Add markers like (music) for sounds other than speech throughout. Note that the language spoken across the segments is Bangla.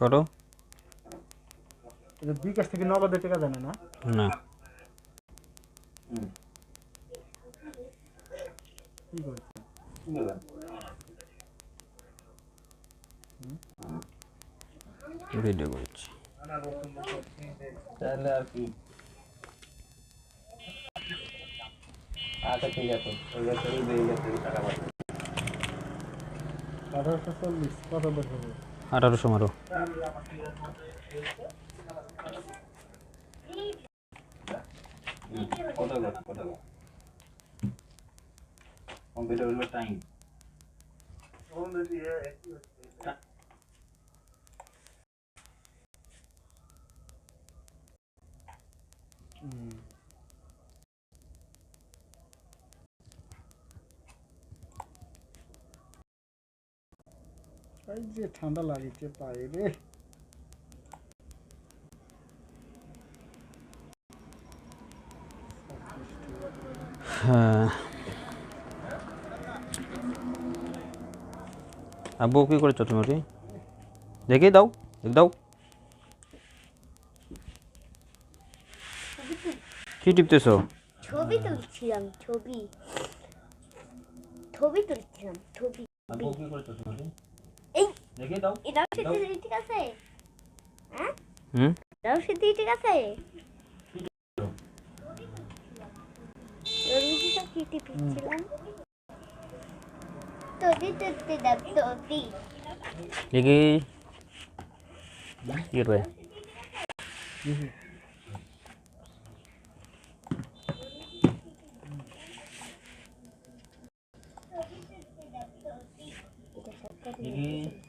করো। এটা বিকাশ থেকে নগদের টাকা জানে না না? কি করছে? ভিডিও করছি। তাহলে আর কি? আচ্ছা ঠিক আছে। ওই বছরই দিয়ে গেছে টাকা আঠারোশো চল্লিশ কত বছর হবে? আঠারোশো মারো। কম্পিউটার টাইম এই যে ঠান্ডা লাগিছে পায়ে রে হ্যাঁ। আব্বু কি করেছ তুমি? ওটি দেখে দাও দেখ দাও। কি টিপতেছো? ছবি তুলছিলাম ছবি। ছবি তুলছিলাম ছবি। আব্বু কি করেছ তুমি? এই দাও। এটাও সেদ্ধ ঠিক আছে। হ্যাঁ? হুম? এটাও সেদ্ধ ঠিক আছে। দেখি। কি রে? দেখি।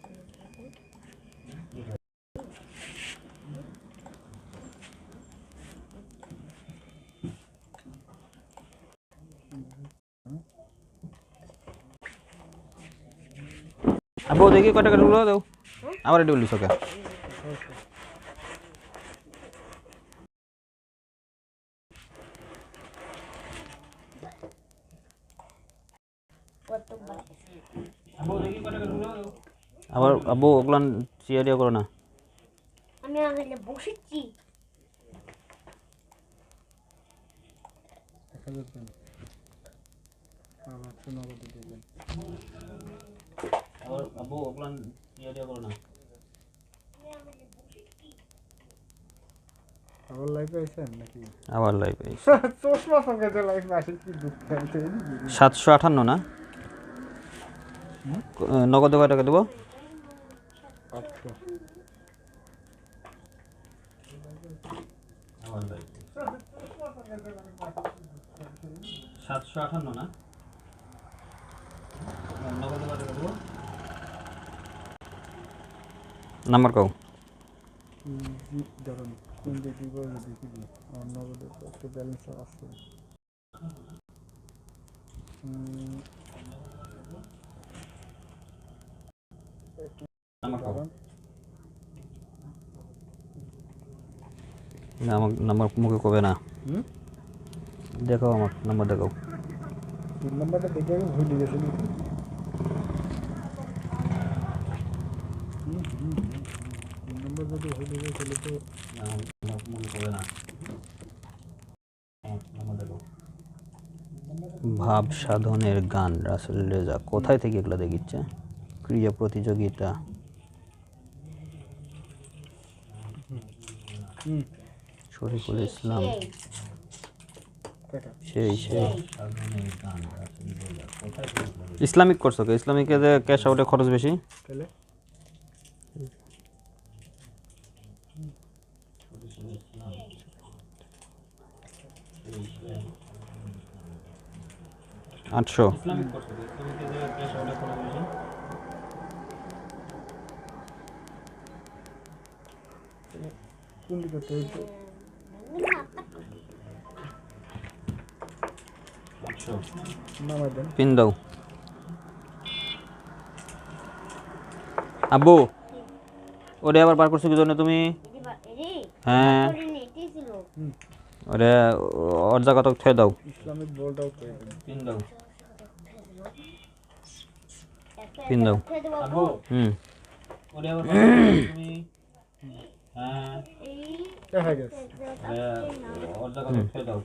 আব্বু দেখি কয় টাকা ঢুকলো দাও। আবার এটা বলিস ওকে আবার আব্বু ওগুলান চিয়ারিয়া করো না। আমি আগে বসেছি। দেখা যাচ্ছে না আর একশো নগদে দেবেন আবার আব্বু ওগুলান চিয়ারিয়া করো না। আবার লাইফে আইসেন নাকি? আবার লাইভ (laughs) চশমা সঙ্গে যে লাইফে আসে কি দুঃখ সাতশো আটান্ন না? ক- নগদে কয় টাকা দেবো? সাতশো আটান্ন না নগদ কত টাকা দেবো নাম্বার কও। ধরুন ব্যালেন্স আছে না আমার নাম্বার মুখে কবে না। হুম? দেখো আমার নাম্বার দেখো তিন নম্বরটা দেখে আমি ভুলে গেছি নাকি হুম, হুম, হুম, হুম। তিন নম্বর যদি যায় তাহলে তো মনে পড়ে না। হ্যাঁ, ভাব সাধনের গান রাসেল রেজা কোথায় থেকে এগুলো দেখিচ্ছে? ক্রিয়া প্রতিযোগিতা। শরীফুল ইসলাম। সেই। সেই ইসলামিক করছ কে? ইসলামিকে যে ক্যাশ আউটে খরচ বেশি তাহলে আটশো ইসলামিক করছ তো ইসলামিকে যে ক্যাশ আউটে করে বলেছেন কোন দিকে তো হইতো আটশো নামাই দেন পিন দাও আব্বু ওরে আবার বার করছ কি জন্য তুমি? হ্যাঁ। ওরে ওর জায়গা তো ঠে দাও। ইসলামিক করে পিন দাও। পিন দাও হুম। ওরে তুমি হ্যাঁ। দেখা গেছে। ওর জায়গা উঠে দাও।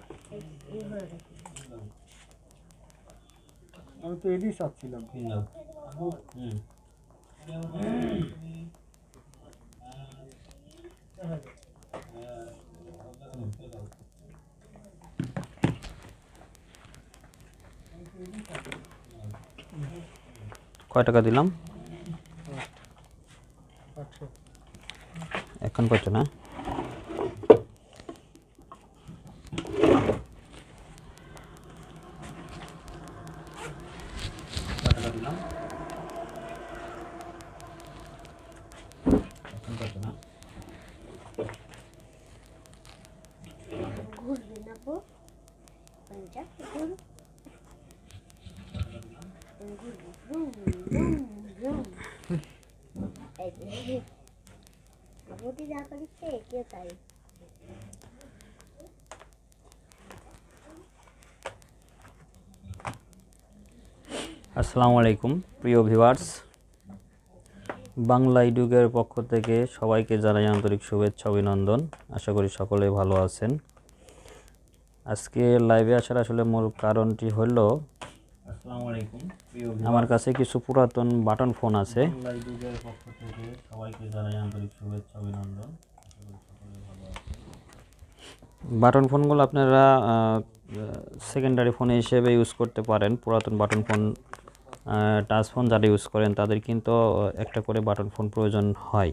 আমি তো এডি চাচ্ছিলাম। পিন দাও। হুম। কয় টাকা দিলাম? এখন কত না কয় টাকা দিলাম এখন কত না ঘুরবে না গো পঞ্চাশ ঘুর ঘুরবে ঘুম ঘুম ঘুম এই যে আবুটি যা করিচ্ছে কে তাই আসসালামু আলাইকুম, প্রিয় ভিউয়ার্স। বাংলা ইডুকের পক্ষ থেকে সবাইকে জানাই আন্তরিক শুভেচ্ছা, অভিনন্দন। আশা করি সকলে ভালো আছেন। আজকে লাইভে আসার আসলে মূল কারণটি হলো আমার কাছে কিছু পুরাতন বাটন ফোন আছে। পক্ষ থেকে সবাইকে জানাই আন্তরিক শুভেচ্ছা অভিনন্দন। বাটন ফোনগুলো আপনারা সেকেন্ডারি ফোন হিসেবে ইউজ করতে পারেন। পুরাতন বাটন ফোন টাচ ফোন যারা ইউজ করেন তাদের কিন্তু একটা করে বাটন ফোন প্রয়োজন হয়।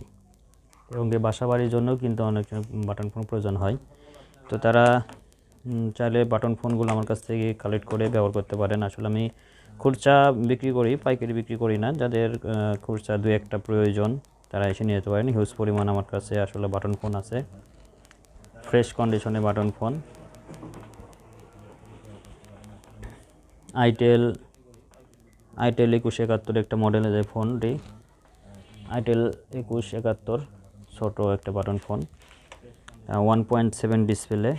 এবং বাসা বাড়ির জন্যও কিন্তু অনেক বাটন ফোন প্রয়োজন হয়। তো তারা চাইলে বাটন ফোনগুলো আমার কাছ থেকে কালেক্ট করে ব্যবহার করতে পারেন। আসলে আমি খুচরা বিক্রি করি, পাইকারি বিক্রি করি না। যাদের খুচরা দু একটা প্রয়োজন, তারা এসে নিয়ে যেতে পারেন। হিউজ পরিমাণ আমার কাছে আসলে বাটন ফোন আছে। ফ্রেশ কন্ডিশনে বাটন ফোন। আইটেল আইটেল একুশ একাত্তর একটা মডেল যে ফোনটি। আইটেল একুশ একাত্তর ছোটো একটা button phone. One point seven display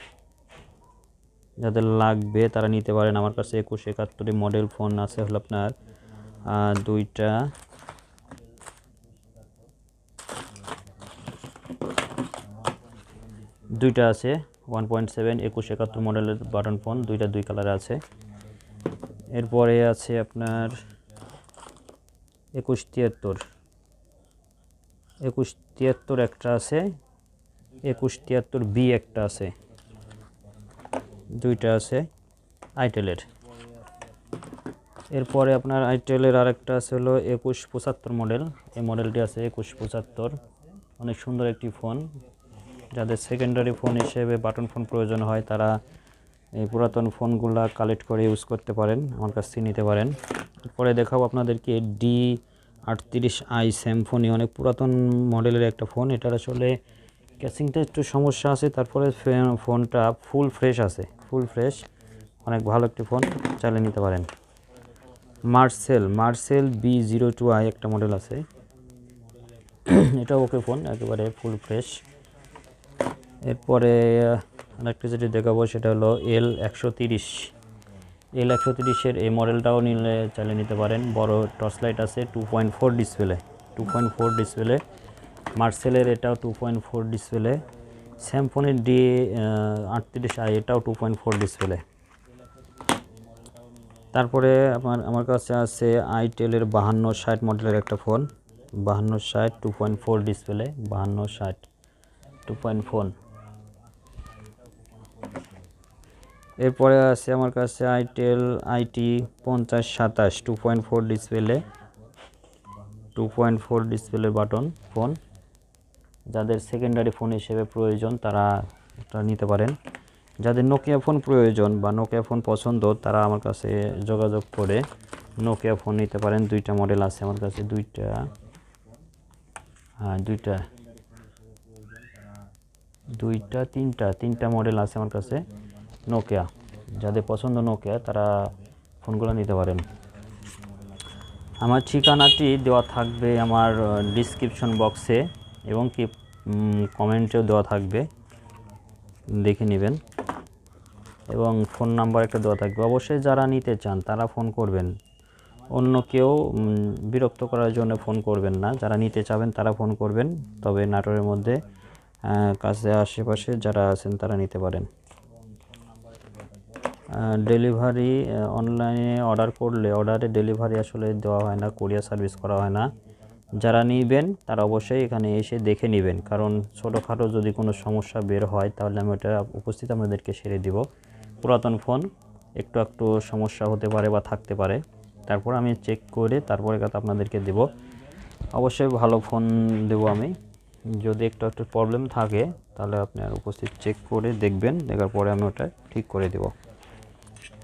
যাদের লাগবে, তারা নিতে পারেন। আমার কাছে একুশ একাত্তরের মডেল ফোন আছে হলো আপনার দুইটা দুইটা আছে ওয়ান পয়েন্ট সেভেন একুশ একাত্তর মডেলের বাটন ফোন দুইটা দুই কালার আছে। এরপরে আছে আপনার একুশ তিয়াত্তর। একুশ তিয়াত্তর একটা আছে, একুশ তিয়াত্তর বি একটা আছে। দুইটা আছে আইটেলের এরপরে আপনার আইটেলের আরেকটা আছে হলো একুশ পঁচাত্তর মডেল এই মডেলটি আছে একুশ পঁচাত্তর। অনেক সুন্দর একটি ফোন যাদের সেকেন্ডারি ফোন হিসেবে বাটন ফোন প্রয়োজন হয়, তারা এই পুরাতন ফোনগুলা কালেক্ট করে ইউজ করতে পারেন, আমার কাছ থেকে নিতে পারেন। পরে দেখাবো আপনাদেরকে ডি আটত্রিশ আই স্যামফোনি অনেক পুরাতন মডেলের একটা ফোন এটার আসলে ক্যাসিংটা একটু সমস্যা আছে, তারপরে ফোনটা ফুল ফ্রেশ আছে। ফুল ফ্রেশ, অনেক ভালো একটি ফোন চালিয়ে নিতে পারেন। Marcel Marcel B zero two I একটা মডেল আছে। এটা ওকে ফোন, একেবারে ফুল ফ্রেশ। এরপরে, আরেকটা যেটি দেখাবো, সেটা হলো এল একশো তিরিশ। এল একশো তিরিশের এই মডেলটাও নিলে চালিয়ে নিতে পারেন। বড় টর্চ লাইট আছে two point four display two point four display মার্সেলের এটাও টু পয়েন্ট ফোর ডিসপ্লে স্যামফোনের ডি আটত্রিশ আই এটাও টু পয়েন্ট ফোর ডিসপ্লে তারপরে আমার আমার কাছে আছে আইটেলের বাহান্ন ষাট মডেলের একটা ফোন বাহান্ন ষাট টু পয়েন্ট ফোর ডিসপ্লে বাহান্ন ষাট টু পয়েন্ট ফোর এরপরে আছে আমার কাছে আইটেল আইটি পঞ্চাশ, সাতাশ two point four display two point four display button phone যাদের সেকেন্ডারি ফোন হিসেবে প্রয়োজন, তারা এটা নিতে পারেন। যাদের নোকিয়া ফোন প্রয়োজন বা নোকিয়া ফোন পছন্দ, তারা আমার কাছে যোগাযোগ করে নোকিয়া ফোন নিতে পারেন। দুইটা মডেল আছে আমার কাছে, দুইটা হ্যাঁ দুইটা দুইটা, তিনটা তিনটা মডেল আছে আমার কাছে নোকিয়া যাদের পছন্দ নোকিয়া তারা ফোনগুলো নিতে পারেন। আমার ঠিকানাটি দেওয়া থাকবে আমার ডিসক্রিপশন বক্সে এবং কি কমেন্টেও দেওয়া থাকবে। দেখে নেবেন। এবং ফোন নাম্বার একটা দেওয়া থাকবে। অবশ্যই যারা নিতে চান, তারা ফোন করবেন। অন্য কেউ বিরক্ত করার জন্য ফোন করবেন না। যারা নিতে চাবেন, তারা ফোন করবেন। তবে নাটোরের মধ্যে কাছে আশেপাশে যারা আছেন, তারা নিতে পারেন। ডেলিভারি অনলাইনে অর্ডার করলে অর্ডারে ডেলিভারি আসলে দেওয়া হয় না কোরিয়ার সার্ভিস করা হয় না। যারা নিবেন, তারা অবশ্যই এখানে এসে দেখে নেবেন। কারণ ছোটোখাটো যদি কোনো সমস্যা বের হয়, তাহলে আমি ওটা উপস্থিত আপনাদেরকে সেরে দিব। পুরাতন ফোন, একটু একটু সমস্যা হতে পারে বা থাকতে পারে। তারপর আমি চেক করে তারপরে কথা আপনাদেরকে দেব। অবশ্যই ভালো ফোন দেবো আমি। যদি একটু একটু প্রবলেম থাকে, তাহলে আপনি আর উপস্থিত চেক করে দেখবেন, দেখার পরে আমি ওটা ঠিক করে দেবো।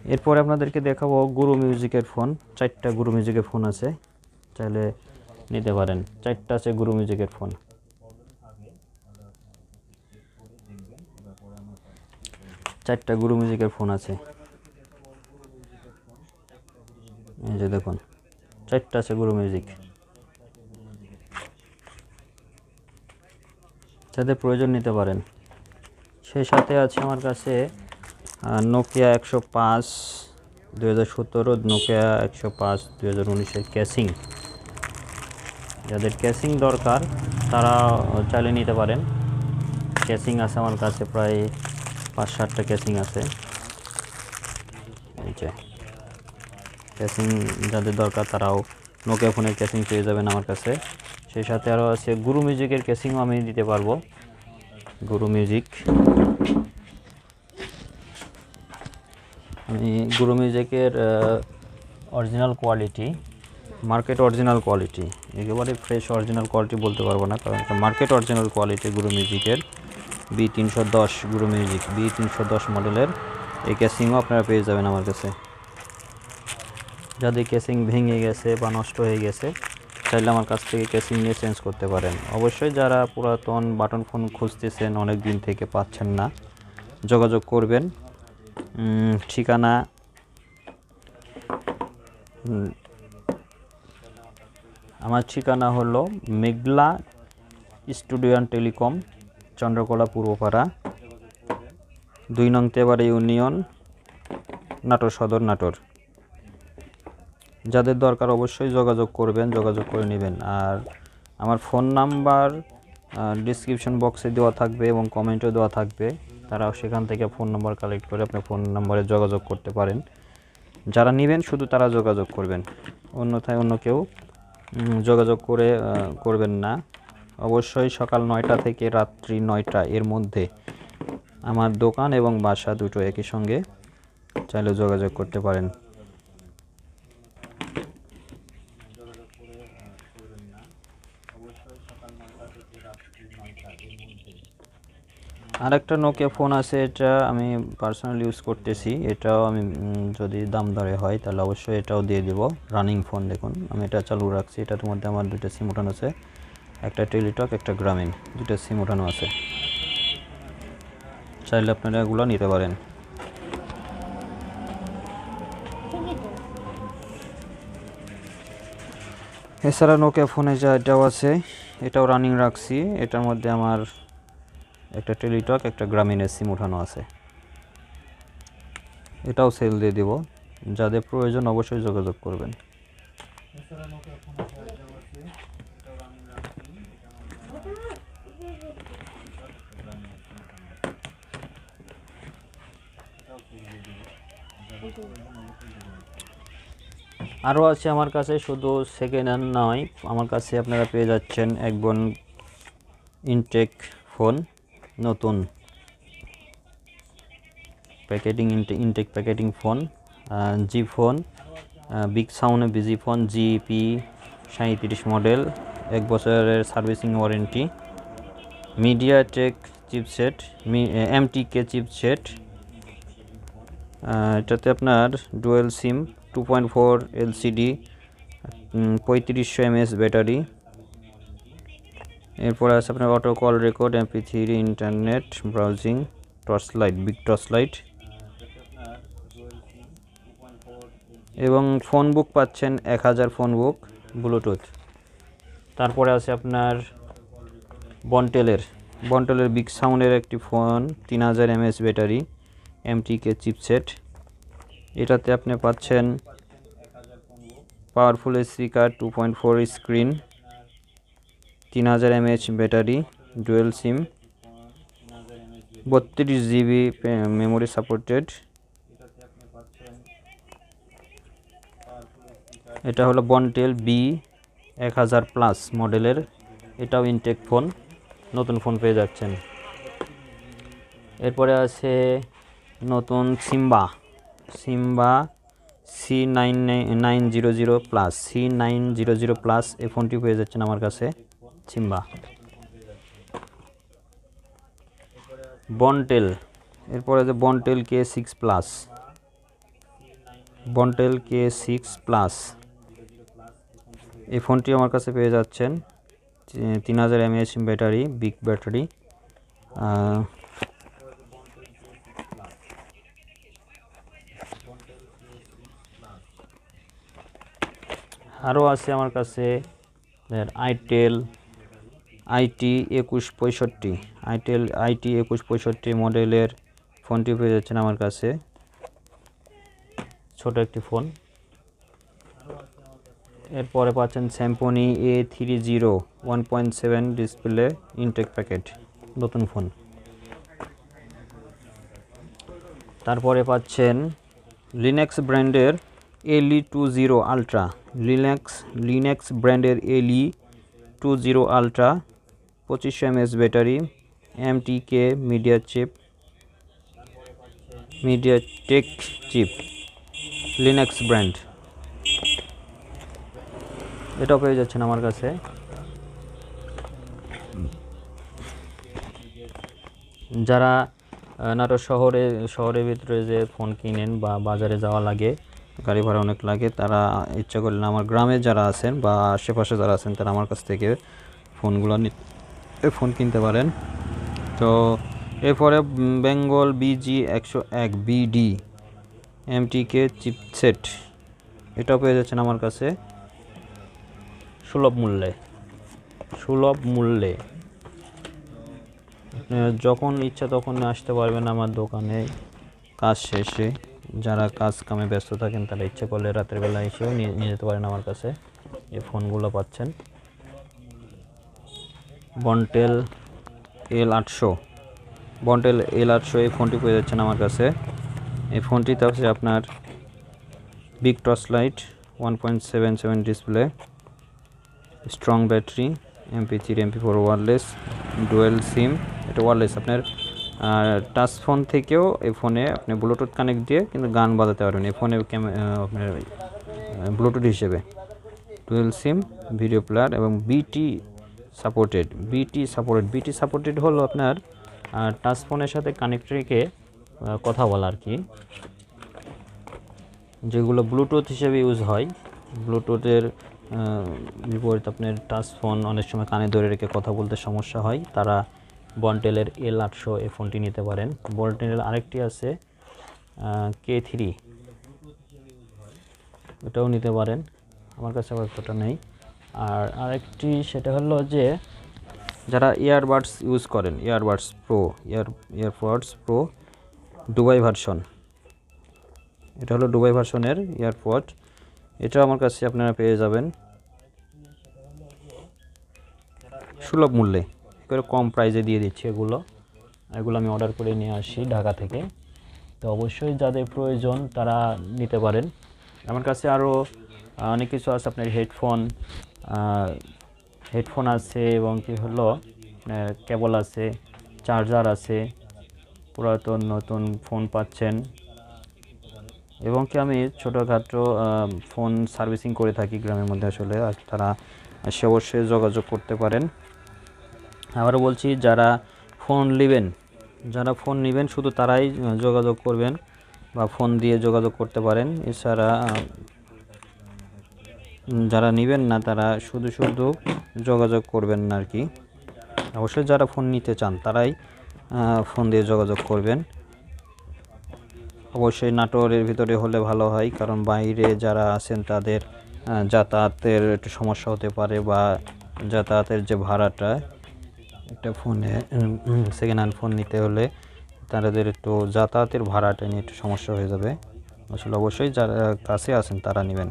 এরপরে আপনাদেরকে দেখাবো গুরু মিউজিকের ফোন। চারটা গুরু মিউজিকের ফোন আছে। চাইলে নিতে পারেন। চারটা আছে গুরু মিউজিকের ফোন চারটা গুরু মিউজিকের ফোন আছে। এই যে দেখুন, চারটা আছে গুরু মিউজিক যাদের প্রয়োজন নিতে পারেন। সেই সাথে আছে আমার কাছে নোকিয়া একশো পাঁচ দু হাজার সতেরো নোকিয়া একশো পাঁচ দু হাজার উনিশের ক্যাসিং যাদের ক্যাসিং দরকার, তারা চালিয়ে নিতে পারেন। ক্যাসিং আছে আমার কাছে প্রায় পাঁচ সাতটা ক্যাসিং আছে ক্যাসিং যাদের দরকার, তারাও নোকিয়া ফোনের ক্যাসিং পেয়ে যাবেন আমার কাছে। সেই সাথে আরও আছে গুরু মিউজিকের ক্যাসিংও আমি দিতে পারব। গুরু মিউজিক আমি গুরু মিউজিকের original quality market original quality একেবারে ফ্রেশ অরিজিনাল কোয়ালিটি বলতে পারব না, কারণ এটা মার্কেট অরিজিনাল কোয়ালিটি গুরু মিউজিকের বি তিনশো দশ গুরু মিউজিক বি তিনশো দশ মডেলের এই ক্যাসিংও আপনারা পেয়ে যাবেন আমার কাছে। যাদের কেসিং ভেঙে গেছে বা নষ্ট হয়ে গেছে, চাইলে আমার কাছ থেকে কেসিং নিয়ে চেঞ্জ করতে পারেন। অবশ্যই যারা পুরাতন বাটন ফোন খুঁজতেছেন অনেক দিন থেকে পাচ্ছেন না, যোগাযোগ করবেন। ঠিকানা আমার ঠিকানা হলো Meghla studio and telecom, Chandrakola, Purbapara. দুই নং তেবাড়ি ইউনিয়ন, নাটোর সদর, নাটোর। যাদের দরকার অবশ্যই যোগাযোগ করবেন, যোগাযোগ করে নেবেন। আর আমার ফোন নাম্বার ডিসক্রিপশন বক্সে দেওয়া থাকবে এবং কমেন্টও দেওয়া থাকবে। তারা সেখান থেকে ফোন নাম্বার কালেক্ট করে আপনি ফোন নাম্বারে যোগাযোগ করতে পারেন। যারা নেবেন, শুধু তারা যোগাযোগ করবেন। অন্যথায় অন্য কেউ যোগাযোগ করে করবেন না। অবশ্যই সকাল নয়টা থেকে রাত্রি নয়টা এর মধ্যে আমার দোকান এবং বাসা দুটো একই সঙ্গে চাইলে যোগাযোগ করতে পারেন। আর একটা নোকিয়া ফোন আছে, এটা আমি পার্সোনাল ইউজ করতেছি। এটাও আমি যদি দাম দরে হয়, তাহলে অবশ্যই এটাও দিয়ে দেবো। রানিং ফোন দেখুন, আমি এটা চালু রাখছি। এটার মধ্যে আমার দুটো সিম ওঠানো আছে। একটা টেলিটক একটা গ্রামীণ দুটো সিম ওঠানো আছে। চাইলে আপনারা এগুলো নিতে পারেন। এছাড়া নোকিয়া ফোনে যা এটাও আছে, এটাও রানিং রাখছি। এটার মধ্যে আমার একটা টেলিটক, একটা গ্রামীণের সিম উঠানো আছে। এটাও সেল দিয়ে দিব। যাদের প্রয়োজন অবশ্যই যোগাযোগ করবেন। আরও আছে আমার কাছে, শুধু সেকেন্ড হ্যান্ড নয়। আমার কাছে আপনারা পেয়ে যাচ্ছেন একবন ইনটেক ফোন নতুন packeting intact packeting phone G phone big sound busy phone GP সাঁত্রিশ মডেল এক বছরের servicing warranty MediaTek chipset MTK chipset এটাতে আপনার dual SIM two point four LCD পঁয়ত্রিশশো এমএস ব্যাটারি এরপর আছে আপনার auto call record MP three internet browsing torch light big torch light এবং ফোন বুক পাচ্ছেন এক হাজার ফোন বুক ব্লুটুথ তারপরে আছে আপনার বন্টেলের বন্টেলের বিগ সাউন্ডের একটি ফোন তিন হাজার এমএস ব্যাটারি এমটিকে চিপসেট এটাতে আপনি পাচ্ছেন powerful AC card two point four screen তিন হাজার এমএএচ ব্যাটারি, ডুয়েল সিম, বত্রিশ জিবি মেমোরি সাপোর্টেড। এটা হলো বনটেল বি এক হাজার প্লাস মডেলের। এটাও ইনটেক ফোন নতুন ফোন পেয়ে যাচ্ছেন। এরপরে আছে নতুন Simba Simba C nine nine zero zero plus C nine zero zero plus এই ফোনটি পেয়ে যাচ্ছেন আমার কাছে। সিম্বা। বনটেল। এরপরে আছে Bontel K six plus. Bontel K six plus. এই ফোনটি আমার কাছে পেয়ে যাচ্ছেন। তিন হাজার এমএএচ ব্যাটারি, বিগ ব্যাটারি। আরও আছে আমার কাছে আইটেল। আইটি একুশ পঁয়ষট্টি। আইটেল, আইটি একুশ পঁয়ষট্টি মডেলের ফোনটি পেয়ে যাচ্ছেন আমার কাছে। ছোট একটি ফোন। এরপরে পাচ্ছেন Symphony A three zero one point seven display intact packet নতুন ফোন। তারপরে পাচ্ছেন লিনেক্স ব্র্যান্ডের LE two zero ultra Linex Linex ব্র্যান্ডের এলই টু জিরো আলট্রা পঁচিশশো MS battery MTK media chip MediaTek chip Linux brand এটাও পেয়ে যাচ্ছেন আমার কাছে। যারা নাটোর শহরে, শহরের ভিতরে যে ফোন কিনেন বা বাজারে যাওয়া লাগে, গাড়ি ভাড়া অনেক লাগে, তারা ইচ্ছা করলেন আমার গ্রামে যারা আছেন বা আশেপাশে যারা আছেন, তারা আমার কাছ থেকে ফোনগুলো ফোন কিনতে পারেন। তো এরপরে বেঙ্গল বিজি একশো এক বিডি, এমটিকে চিপসেট, এটাও পেয়ে যাচ্ছেন আমার কাছে। সুলভ মূল্যে সুলভ মূল্যে। যখন ইচ্ছা তখন আসতে পারবেন আমার দোকানে। কাজ শেষে, যারা কাজ কামে ব্যস্ত থাকেন তারা ইচ্ছে করলে রাতের বেলা এসেও নিয়ে নিয়ে যেতে পারেন আমার কাছে। এই ফোনগুলো পাচ্ছেন। বন্টেল এল আটশো। বন্টেল এল আটশো এই ফোনটি পেয়ে যাচ্ছেন আমার কাছে। এই ফোনটিতে আছে আপনার big torch light one point seven seven display strong battery MP three MP four wireless dual SIM এটা ওয়ারলেস আপনার টাচ ফোন থেকেও এই ফোনে আপনি ব্লুটুথ কানেক্ট দিয়ে কিন্তু গান বাজাতে পারবেন। এই ফোনে আপনার ব্লুটুথ হিসেবে। ডুয়েল সিম ভিডিও প্লেয়ার এবং বিটি সাপোর্টেড বিটি সাপোর্টেড বিটি সাপোর্টেড হলো আপনার টাচ ফোনের সাথে কানেক্ট রেখে কথা বলা আর কি। যেগুলো ব্লুটুথ হিসেবে ইউজ হয় ব্লুটুথের বিপরীত আপনার টাচ ফোন অনেক সময় কানে ধরে রেখে কথা বলতে সমস্যা হয়। তারা বনটেলের এল আটশো এই ফোনটি নিতে পারেন। বন্টেলের আরেকটি আছে কে থ্রি ওটাও নিতে পারেন। আমার কাছে আবার ওটা নেই। আর আরেকটি সেটা হলো যে যারা ইয়ারবাডস ইউজ করেন earbuds pro ear earpods pro Dubai version এটা হলো দুবাই ভার্সনের এয়ারপড এটা আমার কাছে আপনারা পেয়ে যাবেন। সুলভ মূল্যে করে কম প্রাইজে দিয়ে দিচ্ছি এগুলো। এগুলো আমি অর্ডার করে নিয়ে আসি ঢাকা থেকে। তো অবশ্যই যাদের প্রয়োজন তারা নিতে পারেন। আমার কাছে আরও অনেক কিছু আছে, আপনার হেডফোন হেডফোন আছে এবং কি হলো কেবল আছে চার্জার আছে, পুরাতন নতুন ফোন পাচ্ছেন। এবং কি আমি ছোটোখাটো ফোন সার্ভিসিং করে থাকি গ্রামের মধ্যে আসলে, আর তারা সে অবশ্যই যোগাযোগ করতে পারেন। আবারও বলছি, যারা ফোন নেবেন, যারা ফোন নেবেন, শুধু তারাই যোগাযোগ করবেন বা ফোন দিয়ে যোগাযোগ করতে পারেন। এছাড়া যারা নেবেন না, তারা শুধু শুধু যোগাযোগ করবেন না আর কি। অবশ্যই যারা ফোন নিতে চান, তারাই ফোন দিয়ে যোগাযোগ করবেন। অবশ্যই নাটোরের ভিতরে হলে ভালো হয়, কারণ বাইরে যারা আছেন, তাদের যাতায়াতের একটু সমস্যা হতে পারে বা যাতায়াতের যে ভাড়াটা, একটা ফোনে সেকেন্ড হ্যান্ড ফোন নিতে হলে তাদের একটু যাতায়াতের ভাড়াটা নিয়ে একটু সমস্যা হয়ে যাবে। আসলে অবশ্যই যারা কাছে আছেন, তারা নেবেন।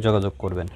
যোগাযোগ করবেন।